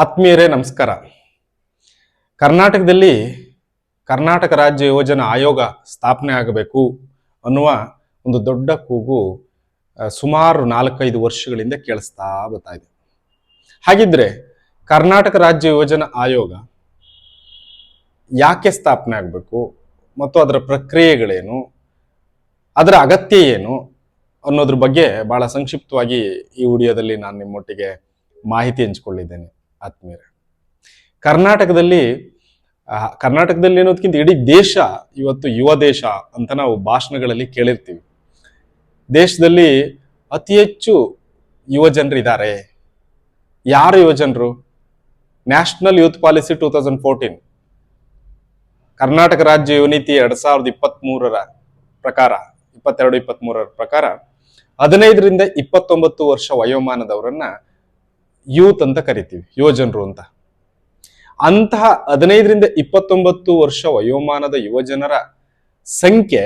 ಆತ್ಮೀಯರೇ, ನಮಸ್ಕಾರ. ಕರ್ನಾಟಕದಲ್ಲಿ ಕರ್ನಾಟಕ ರಾಜ್ಯ ಯೋಜನಾ ಆಯೋಗ ಸ್ಥಾಪನೆ ಆಗಬೇಕು ಅನ್ನುವ ಒಂದು ದೊಡ್ಡ ಕೂಗು ಸುಮಾರು ನಾಲ್ಕೈದು ವರ್ಷಗಳಿಂದ ಕೇಳಿಸ್ತಾ ಬರ್ತಾ ಇದೆ. ಹಾಗಿದ್ರೆ ಕರ್ನಾಟಕ ರಾಜ್ಯ ಯೋಜನಾ ಆಯೋಗ ಯಾಕೆ ಸ್ಥಾಪನೆ ಆಗಬೇಕು ಮತ್ತು ಅದರ ಪ್ರಕ್ರಿಯೆಗಳೇನು, ಅದರ ಅಗತ್ಯ ಏನು ಅನ್ನೋದ್ರ ಬಗ್ಗೆ ಬಹಳ ಸಂಕ್ಷಿಪ್ತವಾಗಿ ಈ ವಿಡಿಯೋದಲ್ಲಿ ನಾನು ನಿಮ್ಮೊಟ್ಟಿಗೆ ಮಾಹಿತಿ ಹಂಚಿಕೊಳ್ಳಿದ್ದೇನೆ. ಆತ್ಮೀಯರೇ. ಕರ್ನಾಟಕದಲ್ಲಿ ಕರ್ನಾಟಕದಲ್ಲಿ ಅನ್ನೋದಕ್ಕಿಂತ ಇಡೀ ದೇಶ ಇವತ್ತು ಯುವ ದೇಶ ಅಂತ ನಾವು ಭಾಷಣಗಳಲ್ಲಿ ಕೇಳಿರ್ತೀವಿ. ದೇಶದಲ್ಲಿ ಅತಿ ಹೆಚ್ಚು ಯುವ ಜನರಿದ್ದಾರೆ ಯಾರು ಯುವ ಜನರು? National youth policy two thousand fourteen Karnataka ರಾಜ್ಯ ಯುವ ನೀತಿ ಎರಡ್ ಸಾವಿರದ ಇಪ್ಪತ್ತ್ ಮೂರರ ಪ್ರಕಾರ, ಇಪ್ಪತ್ತೆರಡು ಇಪ್ಪತ್ತ್ ಮೂರರ ಪ್ರಕಾರ ಹದಿನೈದರಿಂದ ಇಪ್ಪತ್ತೊಂಬತ್ತು ವರ್ಷ ವಯೋಮಾನದವರನ್ನ ಯೂತ್ ಅಂತ ಕರಿತೀವಿ, ಯುವಜನರು ಅಂತ. ಅಂತಹ ಹದಿನೈದರಿಂದ ಇಪ್ಪತ್ತೊಂಬತ್ತು ವರ್ಷ ವಯೋಮಾನದ ಯುವಜನರ ಸಂಖ್ಯೆ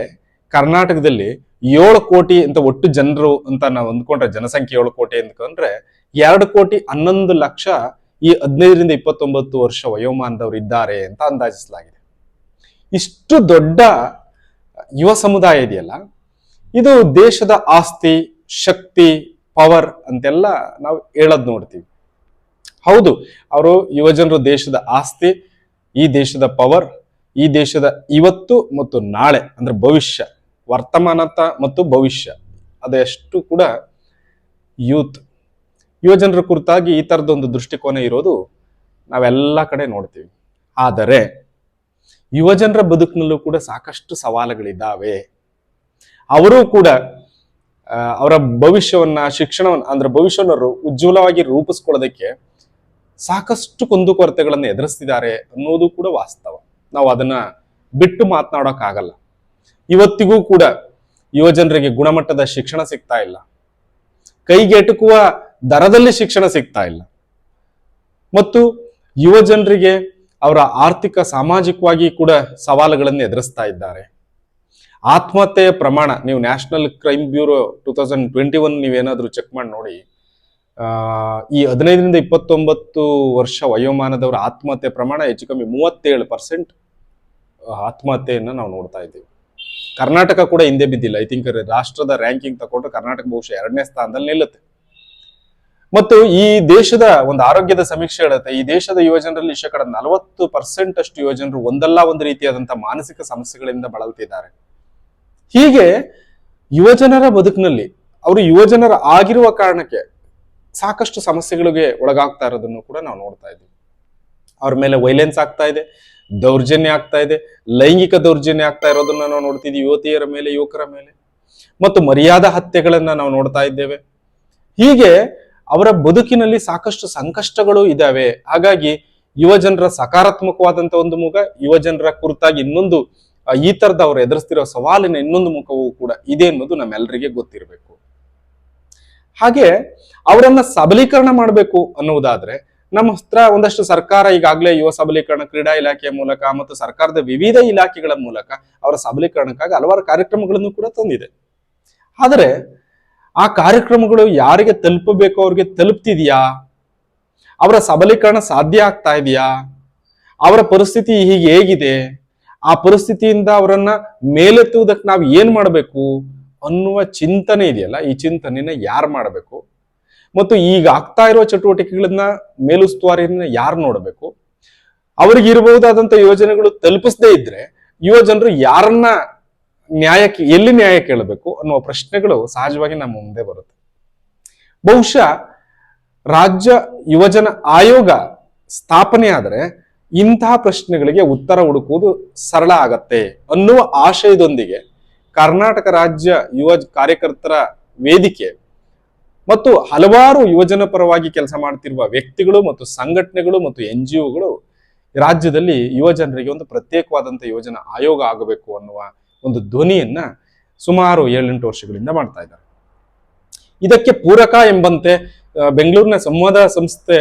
ಕರ್ನಾಟಕದಲ್ಲಿ ಏಳು ಕೋಟಿ ಅಂತ ಒಟ್ಟು ಜನರು ಅಂತ ನಾವು ಅಂದ್ಕೊಂಡ್ರೆ, ಜನಸಂಖ್ಯೆ ಏಳು ಕೋಟಿ ಅಂದ್ಕೊಂಡ್ರೆ, ಎರಡು ಕೋಟಿ ಹನ್ನೊಂದು ಲಕ್ಷ ಈ ಹದಿನೈದರಿಂದ ಇಪ್ಪತ್ತೊಂಬತ್ತು ವರ್ಷ ವಯೋಮಾನದವರು ಇದ್ದಾರೆ ಅಂತ ಅಂದಾಜಿಸಲಾಗಿದೆ. ಇಷ್ಟು ದೊಡ್ಡ ಯುವ ಸಮುದಾಯ ಇದೆಯಲ್ಲ, ಇದು ದೇಶದ ಆಸ್ತಿ, ಶಕ್ತಿ, ಪವರ್ ಅಂತೆಲ್ಲ ನಾವು ಹೇಳೋದ್ ನೋಡ್ತೀವಿ. ಹೌದು, ಅವರು ಯುವಜನರು ದೇಶದ ಆಸ್ತಿ, ಈ ದೇಶದ ಪವರ್, ಈ ದೇಶದ ಇವತ್ತು ಮತ್ತು ನಾಳೆ, ಅಂದ್ರೆ ಭವಿಷ್ಯ, ವರ್ತಮಾನತ ಮತ್ತು ಭವಿಷ್ಯ, ಅದೆಷ್ಟು ಕೂಡ ಯೂತ್. ಯುವಜನರ ಕುರಿತಾಗಿ ಈ ತರದೊಂದು ದೃಷ್ಟಿಕೋನ ಇರೋದು ನಾವೆಲ್ಲ ಕಡೆ ನೋಡ್ತೀವಿ. ಆದರೆ, ಯುವಜನರ ಬದುಕಿನಲ್ಲೂ ಕೂಡ ಸಾಕಷ್ಟು ಸವಾಲುಗಳಿದ್ದಾವೆ. ಅವರೂ ಕೂಡ ಅವರ ಭವಿಷ್ಯವನ್ನ, ಶಿಕ್ಷಣವನ್ನ, ಅಂದ್ರೆ ಭವಿಷ್ಯವನ್ನ ಉಜ್ವಲವಾಗಿ ರೂಪಿಸ್ಕೊಳ್ಳೋದಕ್ಕೆ ಸಾಕಷ್ಟು ಕುಂದುಕೊರತೆಗಳನ್ನು ಎದುರಿಸ್ತಿದ್ದಾರೆ ಅನ್ನೋದು ಕೂಡ ವಾಸ್ತವ. ನಾವು ಅದನ್ನ ಬಿಟ್ಟು ಮಾತನಾಡೋಕ್ಕಾಗಲ್ಲ. ಇವತ್ತಿಗೂ ಕೂಡ ಯುವಜನರಿಗೆ ಗುಣಮಟ್ಟದ ಶಿಕ್ಷಣ ಸಿಗ್ತಾ ಇಲ್ಲ. ಕೈಗೆಟುಕುವ ದರದಲ್ಲಿ ಶಿಕ್ಷಣ ಸಿಗ್ತಾ ಇಲ್ಲ. ಮತ್ತು ಯುವಜನರಿಗೆ ಅವರ ಆರ್ಥಿಕ, ಸಾಮಾಜಿಕವಾಗಿ ಕೂಡ ಸವಾಲುಗಳನ್ನು ಎದುರಿಸ್ತಾ ಇದ್ದಾರೆ. ಆತ್ಮಹತ್ಯೆಯ ಪ್ರಮಾಣ, ನೀವು national crime bureau two thousand twenty one ನೀವೇನಾದರೂ ಚೆಕ್ ಮಾಡಿ ನೋಡಿ ಈ ಹದಿನೈದರಿಂದ ಇಪ್ಪತ್ತೊಂಬತ್ತು ವರ್ಷ ವಯೋಮಾನದವರ ಆತ್ಮಹತ್ಯೆ ಪ್ರಮಾಣ ಹೆಚ್ಚು ಕಮ್ಮಿ ಮೂವತ್ತೇಳು ಪರ್ಸೆಂಟ್ ಆತ್ಮಹತ್ಯೆಯನ್ನು ನಾವು ನೋಡ್ತಾ ಇದ್ದೀವಿ. ಕರ್ನಾಟಕ ಕೂಡ ಹಿಂದೆ ಬಿದ್ದಿಲ್ಲ. ಐ ಥಿಂಕ್ ರಾಷ್ಟ್ರದ ರ್ಯಾಂಕಿಂಗ್ ತಗೊಂಡ್ರೆ ಕರ್ನಾಟಕ ಬಹುಶಃ ಎರಡನೇ ಸ್ಥಾನದಲ್ಲಿ ನಿಲ್ಲುತ್ತೆ. ಮತ್ತು ಈ ದೇಶದ ಒಂದು ಆರೋಗ್ಯದ ಸಮೀಕ್ಷೆ ಹೇಳುತ್ತೆ. ಈ ದೇಶದ ಯುವಜನರಲ್ಲಿ ಶೇಕಡ ನಲವತ್ತು ಪರ್ಸೆಂಟ್ ಅಷ್ಟು ಯುವಜನರು ಒಂದಲ್ಲ ಒಂದು ರೀತಿಯಾದಂತಹ ಮಾನಸಿಕ ಸಮಸ್ಯೆಗಳಿಂದ ಬಳಲ್ತಿದ್ದಾರೆ. ಹೀಗೆ ಯುವಜನರ ಬದುಕಿನಲ್ಲಿ, ಅವರು ಯುವಜನರ ಆಗಿರುವ ಕಾರಣಕ್ಕೆ ಸಾಕಷ್ಟು ಸಮಸ್ಯೆಗಳಿಗೆ ಒಳಗಾಗ್ತಾ ಇರೋದನ್ನು ಕೂಡ ನಾವು ನೋಡ್ತಾ ಇದ್ದೀವಿ. ಅವ್ರ ಮೇಲೆ ವೈಲೆನ್ಸ್ ಆಗ್ತಾ ಇದೆ, ದೌರ್ಜನ್ಯ ಆಗ್ತಾ ಇದೆ, ಲೈಂಗಿಕ ದೌರ್ಜನ್ಯ ಆಗ್ತಾ ಇರೋದನ್ನ ನಾವು ನೋಡ್ತಿದ್ದೀವಿ, ಯುವತಿಯರ ಮೇಲೆ, ಯುವಕರ ಮೇಲೆ. ಮತ್ತು ಮರ್ಯಾದಾ ಹತ್ಯೆಗಳನ್ನ ನಾವು ನೋಡ್ತಾ ಇದ್ದೇವೆ. ಹೀಗೆ ಅವರ ಬದುಕಿನಲ್ಲಿ ಸಾಕಷ್ಟು ಸಂಕಷ್ಟಗಳು ಇದಾವೆ ಹಾಗಾಗಿ ಯುವಜನರ ಸಕಾರಾತ್ಮಕವಾದಂತ ಒಂದು ಮುಖ ಯುವಜನರ ಕುರಿತಾಗಿ ಇನ್ನೊಂದು ಈ ತರದ ಅವರು ಎದುರಿಸ್ತಿರೋ ಸವಾಲಿನ ಇನ್ನೊಂದು ಮುಖವೂ ಕೂಡ ಇದೆ ಅನ್ನೋದು ನಮ್ಮೆಲ್ಲರಿಗೆ ಗೊತ್ತಿರಬೇಕು. ಹಾಗೆ ಅವರನ್ನ ಸಬಲೀಕರಣ ಮಾಡಬೇಕು ಅನ್ನುವುದಾದ್ರೆ ನಮ್ಮ ಹತ್ರ ಒಂದಷ್ಟು ಸರ್ಕಾರ ಈಗಾಗಲೇ ಯುವ ಸಬಲೀಕರಣ ಕ್ರೀಡಾ ಇಲಾಖೆಯ ಮೂಲಕ ಮತ್ತು ಸರ್ಕಾರದ ವಿವಿಧ ಇಲಾಖೆಗಳ ಮೂಲಕ ಅವರ ಸಬಲೀಕರಣಕ್ಕಾಗಿ ಹಲವಾರು ಕಾರ್ಯಕ್ರಮಗಳನ್ನು ಕೂಡ ತಂದಿದೆ. ಆದರೆ ಆ ಕಾರ್ಯಕ್ರಮಗಳು ಯಾರಿಗೆ ತಲುಪಬೇಕು, ಅವ್ರಿಗೆ ತಲುಪ್ತಿದೆಯಾ? ಅವರ ಸಬಲೀಕರಣ ಸಾಧ್ಯ ಆಗ್ತಾ ಇದೆಯಾ? ಅವರ ಪರಿಸ್ಥಿತಿ ಹೀಗೆ ಹೇಗಿದೆ? ಆ ಪರಿಸ್ಥಿತಿಯಿಂದ ಅವರನ್ನ ಮೇಲೆತ್ತುವುದಕ್ಕೆ ನಾವು ಏನ್ ಮಾಡಬೇಕು? ಅನ್ನುವ ಚಿಂತನೆ ಇದೆಯಲ್ಲ, ಈ ಚಿಂತನೆನ ಯಾರು ಮಾಡಬೇಕು? ಮತ್ತು ಈಗ ಆಗ್ತಾ ಇರುವ ಚಟುವಟಿಕೆಗಳನ್ನ ಮೇಲುಸ್ತುವಾರಿಯನ್ನ ಯಾರು ನೋಡಬೇಕು? ಅವರಿಗೆ ಇರಬಹುದಾದಂತ ಯೋಜನೆಗಳು ತಲುಪಿಸದೇ ಇದ್ರೆ ಯುವ ಜನರು ಯಾರನ್ನ ನ್ಯಾಯಕ್ಕೆ, ಎಲ್ಲಿ ನ್ಯಾಯ ಕೇಳಬೇಕು ಅನ್ನುವ ಪ್ರಶ್ನೆಗಳು ಸಹಜವಾಗಿ ನಮ್ಮ ಮುಂದೆ ಬರುತ್ತೆ. ಬಹುಶಃ ರಾಜ್ಯ ಯುವಜನ ಆಯೋಗ ಸ್ಥಾಪನೆ ಆದರೆ ಇಂತಹ ಪ್ರಶ್ನೆಗಳಿಗೆ ಉತ್ತರ ಹುಡುಕುವುದು ಸರಳ ಆಗತ್ತೆ ಅನ್ನುವ ಆಶಯದೊಂದಿಗೆ ಕರ್ನಾಟಕ ರಾಜ್ಯ ಯುವ ಕಾರ್ಯಕರ್ತರ ವೇದಿಕೆ ಮತ್ತು ಹಲವಾರು ಯುವಜನ ಪರವಾಗಿ ಕೆಲಸ ಮಾಡ್ತಿರುವ ವ್ಯಕ್ತಿಗಳು ಮತ್ತು ಸಂಘಟನೆಗಳು ಮತ್ತು ಎನ್ ಜಿ ಒಗಳು ರಾಜ್ಯದಲ್ಲಿ ಯುವ ಜನರಿಗೆ ಒಂದು ಪ್ರತ್ಯೇಕವಾದಂತಹ ಯುವಜನ ಆಯೋಗ ಆಗಬೇಕು ಅನ್ನುವ ಒಂದು ಧ್ವನಿಯನ್ನ ಸುಮಾರು ಏಳೆಂಟು ವರ್ಷಗಳಿಂದ ಮಾಡ್ತಾ ಇದ್ದಾರೆ. ಇದಕ್ಕೆ ಪೂರಕ ಎಂಬಂತೆ ಬೆಂಗಳೂರಿನ ಸಂವಾದ ಸಂಸ್ಥೆ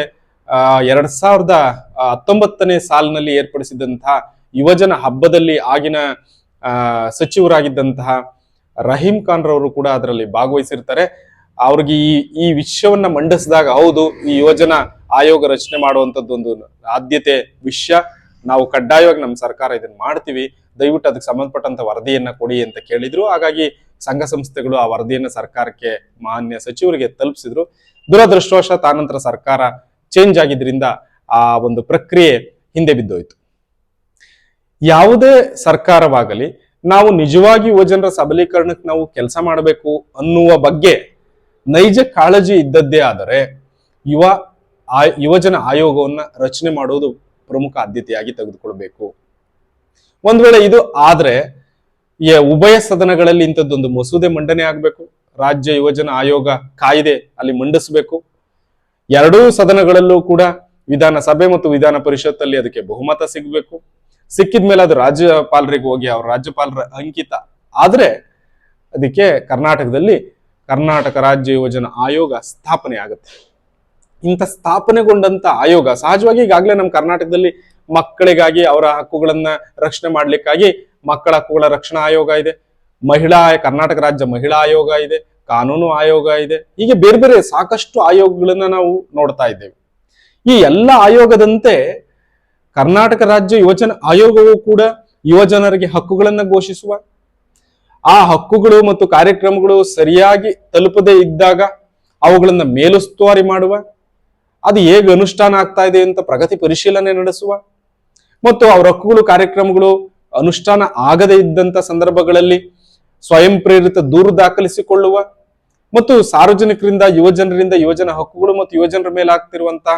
ಎರಡ್ ಸಾವಿರದ ಹತ್ತೊಂಬತ್ತನೇ ಸಾಲಿನಲ್ಲಿ ಏರ್ಪಡಿಸಿದಂತಹ ಯುವಜನ ಹಬ್ಬದಲ್ಲಿ ಆಗಿನ ಸಚಿವರಾಗಿದ್ದಂತಹ ರಹೀಂ ಖಾನ್ ರವರು ಕೂಡ ಅದರಲ್ಲಿ ಭಾಗವಹಿಸಿರ್ತಾರೆ. ಅವ್ರಿಗೆ ಈ ಈ ವಿಷಯವನ್ನ ಮಂಡಿಸಿದಾಗ ಹೌದು, ಈ ಯೋಜನಾ ಆಯೋಗ ರಚನೆ ಮಾಡುವಂತದ್ದು ಒಂದು ಆದ್ಯತೆ ವಿಷಯ ನಾವು ಕಡ್ಡಾಯವಾಗಿ ನಮ್ಮ ಸರ್ಕಾರ ಇದನ್ನ ಮಾಡ್ತೀವಿ. ದಯವಿಟ್ಟು ಅದಕ್ಕೆ ಸಂಬಂಧಪಟ್ಟಂತ ವರದಿಯನ್ನ ಕೊಡಿ ಅಂತ ಕೇಳಿದ್ರು. ಹಾಗಾಗಿ ಸಂಘ ಸಂಸ್ಥೆಗಳು ಆ ವರದಿಯನ್ನ ಸರ್ಕಾರಕ್ಕೆ ಮಾನ್ಯ ಸಚಿವರಿಗೆ ತಲುಪಿಸಿದ್ರು. ದುರದೃಷ್ಟವಶಾತ್ ಆನಂತರ ಸರ್ಕಾರ ಚೇಂಜ್ ಆಗಿದ್ರಿಂದ ಆ ಒಂದು ಪ್ರಕ್ರಿಯೆ ಹಿಂದೆ ಬಿದ್ದೋಯ್ತು. ಯಾವುದೇ ಸರ್ಕಾರವಾಗಲಿ ನಾವು ನಿಜವಾಗಿ ಯುವಜನರ ಸಬಲೀಕರಣಕ್ಕೆ ನಾವು ಕೆಲಸ ಮಾಡಬೇಕು ಅನ್ನುವ ಬಗ್ಗೆ ನೈಜ ಕಾಳಜಿ ಇದ್ದದ್ದೇ ಆದರೆ ಯುವ ಯುವಜನ ಆಯೋಗವನ್ನು ರಚನೆ ಮಾಡುವುದು ಪ್ರಮುಖ ಆದ್ಯತೆಯಾಗಿ ತೆಗೆದುಕೊಳ್ಬೇಕು. ಒಂದ್ ವೇಳೆ ಇದು ಆದ್ರೆ ಉಭಯ ಸದನಗಳಲ್ಲಿ ಇಂಥದ್ದೊಂದು ಮಸೂದೆ ಮಂಡನೆ ಆಗಬೇಕು, ರಾಜ್ಯ ಯುವಜನ ಆಯೋಗ ಕಾಯ್ದೆ ಅಲ್ಲಿ ಮಂಡಿಸಬೇಕು. ಎರಡೂ ಸದನಗಳಲ್ಲೂ ಕೂಡ ವಿಧಾನಸಭೆ ಮತ್ತು ವಿಧಾನ ಪರಿಷತ್ತಲ್ಲಿ ಅದಕ್ಕೆ ಬಹುಮತ ಸಿಗಬೇಕು. ಸಿಕ್ಕಿದ ಮೇಲೆ ಅದು ರಾಜ್ಯಪಾಲರಿಗೆ ಹೋಗಿ ಅವ್ರ ರಾಜ್ಯಪಾಲರ ಅಂಕಿತ. ಆದ್ರೆ ಅದಕ್ಕೆ ಕರ್ನಾಟಕದಲ್ಲಿ ಕರ್ನಾಟಕ ರಾಜ್ಯ ಯೋಜನಾ ಆಯೋಗ ಸ್ಥಾಪನೆ ಆಗುತ್ತೆ. ಇಂಥ ಸ್ಥಾಪನೆಗೊಂಡಂತ ಆಯೋಗ ಸಹಜವಾಗಿ ಈಗಾಗಲೇ ನಮ್ಮ ಕರ್ನಾಟಕದಲ್ಲಿ ಮಕ್ಕಳಿಗಾಗಿ ಅವರ ಹಕ್ಕುಗಳನ್ನ ರಕ್ಷಣೆ ಮಾಡ್ಲಿಕ್ಕಾಗಿ ಮಕ್ಕಳ ಹಕ್ಕುಗಳ ರಕ್ಷಣಾ ಆಯೋಗ ಇದೆ. ಮಹಿಳಾ ಕರ್ನಾಟಕ ರಾಜ್ಯ ಮಹಿಳಾ ಆಯೋಗ ಇದೆ, ಕಾನೂನು ಆಯೋಗ ಇದೆ. ಹೀಗೆ ಬೇರೆ ಬೇರೆ ಸಾಕಷ್ಟು ಆಯೋಗಗಳನ್ನ ನಾವು ನೋಡ್ತಾ ಇದ್ದೇವೆ. ಈ ಎಲ್ಲ ಆಯೋಗದಂತೆ ಕರ್ನಾಟಕ ರಾಜ್ಯ ಯುವಜನ ಆಯೋಗವು ಕೂಡ ಯುವಜನರಿಗೆ ಹಕ್ಕುಗಳನ್ನು ಘೋಷಿಸುವ. ಆ ಹಕ್ಕುಗಳು ಮತ್ತು ಕಾರ್ಯಕ್ರಮಗಳು ಸರಿಯಾಗಿ ತಲುಪದೇ ಇದ್ದಾಗ ಅವುಗಳನ್ನು ಮೇಲುಸ್ತುವಾರಿ ಮಾಡುವ. ಅದು ಹೇಗೆ ಅನುಷ್ಠಾನ ಆಗ್ತಾ ಇದೆ ಅಂತ ಪ್ರಗತಿ ಪರಿಶೀಲನೆ ನಡೆಸುವ. ಮತ್ತು ಅವರ ಹಕ್ಕುಗಳು, ಕಾರ್ಯಕ್ರಮಗಳು ಅನುಷ್ಠಾನ ಆಗದೇ ಇದ್ದಂತ ಸಂದರ್ಭಗಳಲ್ಲಿ ಸ್ವಯಂ ಪ್ರೇರಿತ ದೂರು ದಾಖಲಿಸಿಕೊಳ್ಳುವ. ಮತ್ತು ಸಾರ್ವಜನಿಕರಿಂದ, ಯುವಜನರಿಂದ, ಯುವಜನ ಹಕ್ಕುಗಳು ಮತ್ತು ಯುವಜನರ ಮೇಲೆ ಆಗ್ತಿರುವಂತಹ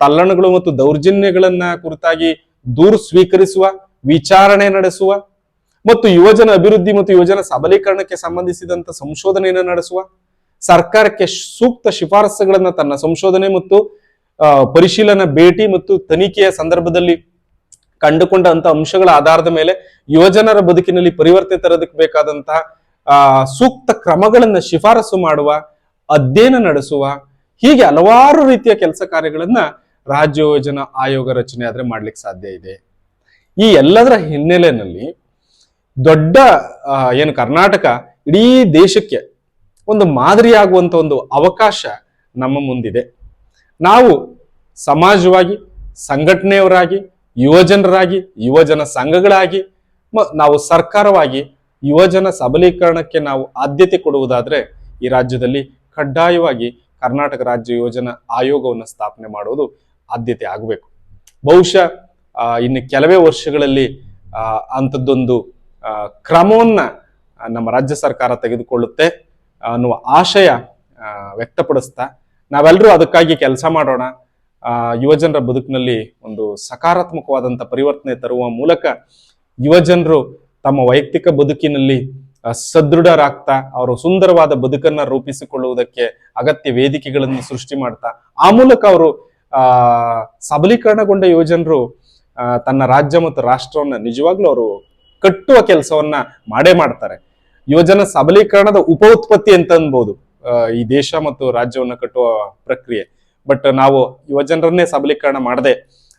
ತಲ್ಲಣಗಳು ಮತ್ತು ದೌರ್ಜನ್ಯಗಳನ್ನ ಕುರಿತಾಗಿ ದೂರು ಸ್ವೀಕರಿಸುವ, ವಿಚಾರಣೆ ನಡೆಸುವ ಮತ್ತು ಯುವಜನ ಅಭಿವೃದ್ಧಿ ಮತ್ತು ಯುವಜನ ಸಬಲೀಕರಣಕ್ಕೆ ಸಂಬಂಧಿಸಿದಂತ ಸಂಶೋಧನೆಯನ್ನು ನಡೆಸುವ, ಸರ್ಕಾರಕ್ಕೆ ಸೂಕ್ತ ಶಿಫಾರಸುಗಳನ್ನ ತನ್ನ ಸಂಶೋಧನೆ ಮತ್ತು ಪರಿಶೀಲನಾ ಭೇಟಿ ಮತ್ತು ತನಿಖೆಯ ಸಂದರ್ಭದಲ್ಲಿ ಕಂಡುಕೊಂಡಂತ ಅಂಶಗಳ ಆಧಾರದ ಮೇಲೆ ಯುವಜನರ ಬದುಕಿನಲ್ಲಿ ಪರಿವರ್ತನೆ ತರೋದಕ್ಕೆ ಬೇಕಾದಂತಹ ಸೂಕ್ತ ಕ್ರಮಗಳನ್ನ ಶಿಫಾರಸು ಮಾಡುವ, ಅಧ್ಯಯನ ನಡೆಸುವ ಹೀಗೆ ಹಲವಾರು ರೀತಿಯ ಕೆಲಸ ಕಾರ್ಯಗಳನ್ನ ರಾಜ್ಯ ಯೋಜನಾ ಆಯೋಗ ರಚನೆ ಆದ್ರೆ ಮಾಡ್ಲಿಕ್ಕೆ ಸಾಧ್ಯ ಇದೆ. ಈ ಎಲ್ಲದರ ಹಿನ್ನೆಲೆಯಲ್ಲಿ ದೊಡ್ಡ ಏನು ಕರ್ನಾಟಕ ಇಡೀ ದೇಶಕ್ಕೆ ಒಂದು ಮಾದರಿಯಾಗುವಂತ ಒಂದು ಅವಕಾಶ ನಮ್ಮ ಮುಂದಿದೆ. ನಾವು ಸಮಾಜವಾಗಿ, ಸಂಘಟನೆಯವರಾಗಿ, ಯುವಜನರಾಗಿ, ಯುವಜನ ಸಂಘಗಳಾಗಿ ನಾವು ಸರ್ಕಾರವಾಗಿ ಯುವಜನ ಸಬಲೀಕರಣಕ್ಕೆ ನಾವು ಆದ್ಯತೆ ಕೊಡುವುದಾದ್ರೆ ಈ ರಾಜ್ಯದಲ್ಲಿ ಕಡ್ಡಾಯವಾಗಿ ಕರ್ನಾಟಕ ರಾಜ್ಯ ಯೋಜನಾ ಆಯೋಗವನ್ನು ಸ್ಥಾಪನೆ ಮಾಡುವುದು ಆದ್ಯತೆ ಆಗಬೇಕು. ಬಹುಶಃ ಇನ್ನು ಕೆಲವೇ ವರ್ಷಗಳಲ್ಲಿ ಅಂಥದ್ದೊಂದು ಕ್ರಮವನ್ನು ನಮ್ಮ ರಾಜ್ಯ ಸರ್ಕಾರ ತೆಗೆದುಕೊಳ್ಳುತ್ತೆ ಅನ್ನುವ ಆಶಯ ವ್ಯಕ್ತಪಡಿಸ್ತಾ ನಾವೆಲ್ಲರೂ ಅದಕ್ಕಾಗಿ ಕೆಲಸ ಮಾಡೋಣ ಯುವಜನರ ಬದುಕಿನಲ್ಲಿ ಒಂದು ಸಕಾರಾತ್ಮಕವಾದಂಥ ಪರಿವರ್ತನೆ ತರುವ ಮೂಲಕ ಯುವಜನರು ತಮ್ಮ ವೈಯಕ್ತಿಕ ಬದುಕಿನಲ್ಲಿ ಸದೃಢರಾಗ್ತಾ, ಅವರು ಸುಂದರವಾದ ಬದುಕನ್ನು ರೂಪಿಸಿಕೊಳ್ಳುವುದಕ್ಕೆ ಅಗತ್ಯ ವೇದಿಕೆಗಳನ್ನು ಸೃಷ್ಟಿ ಮಾಡ್ತಾ, ಆ ಮೂಲಕ ಅವರು ಸಬಲೀಕರಣಗೊಂಡ ಯುವಜನರು ತನ್ನ ರಾಜ್ಯ ಮತ್ತು ರಾಷ್ಟ್ರವನ್ನ ನಿಜವಾಗ್ಲೂ ಅವರು ಕಟ್ಟುವ ಕೆಲಸವನ್ನ ಮಾಡೇ ಮಾಡ್ತಾರೆ. ಯುವಜನ ಸಬಲೀಕರಣದ ಉಪ ಉತ್ಪತ್ತಿ ಅಂತ ಅನ್ಬೋದು ಈ ದೇಶ ಮತ್ತು ರಾಜ್ಯವನ್ನು ಕಟ್ಟುವ ಪ್ರಕ್ರಿಯೆ. ಬಟ್ ನಾವು ಯುವಜನರನ್ನೇ ಸಬಲೀಕರಣ ಮಾಡದೆ,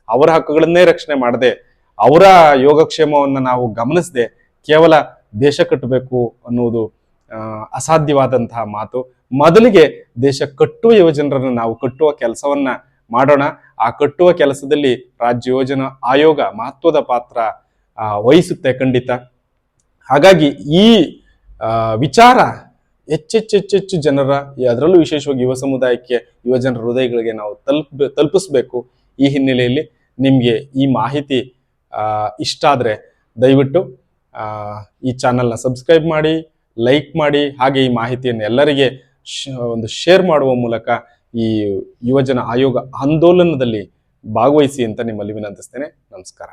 ಅವರ ಹಕ್ಕುಗಳನ್ನೇ ರಕ್ಷಣೆ ಮಾಡದೆ, ಅವರ ಯೋಗಕ್ಷೇಮವನ್ನ ನಾವು ಗಮನಿಸದೆ, ಕೇವಲ ದೇಶ ಕಟ್ಟಬೇಕು ಅನ್ನುವುದು ಅಸಾಧ್ಯವಾದಂತಹ ಮಾತು. ಮೊದಲಿಗೆ ದೇಶ ಕಟ್ಟುವ ಯುವಜನರನ್ನು ನಾವು ಕಟ್ಟುವ ಕೆಲಸವನ್ನ ಮಾಡೋಣ. ಆ ಕಟ್ಟುವ ಕೆಲಸದಲ್ಲಿ ರಾಜ್ಯ ಯೋಜನಾ ಆಯೋಗ ಮಹತ್ವದ ಪಾತ್ರ ವಹಿಸುತ್ತೆ ಖಂಡಿತ. ಹಾಗಾಗಿ ಈ ವಿಚಾರ ಹೆಚ್ಚೆಚ್ಚೆಚ್ಚೆಚ್ಚು ಜನರ ಅದರಲ್ಲೂ ವಿಶೇಷವಾಗಿ ಯುವ ಸಮುದಾಯಕ್ಕೆ ಯುವಜನರ ಹೃದಯಗಳಿಗೆ ನಾವು ತಲುಪ, ತಲುಪಿಸ್ಬೇಕು ಈ ಹಿನ್ನೆಲೆಯಲ್ಲಿ. ನಿಮಗೆ ಈ ಮಾಹಿತಿ ಇಷ್ಟ ಆದರೆ ದಯವಿಟ್ಟು ಈ ಚಾನಲ್ನ ಸಬ್ಸ್ಕ್ರೈಬ್ ಮಾಡಿ, ಲೈಕ್ ಮಾಡಿ, ಹಾಗೆ ಈ ಮಾಹಿತಿಯನ್ನು ಎಲ್ಲರಿಗೆ ಒಂದು ಶೇರ್ ಮಾಡುವ ಮೂಲಕ ಈ ಯುವಜನ ಆಯೋಗ ಆಂದೋಲನದಲ್ಲಿ ಭಾಗವಹಿಸಿ ಅಂತ ನಿಮ್ಮಲ್ಲಿ ವಿನಂತಿಸ್ತೇನೆ ನಮಸ್ಕಾರ.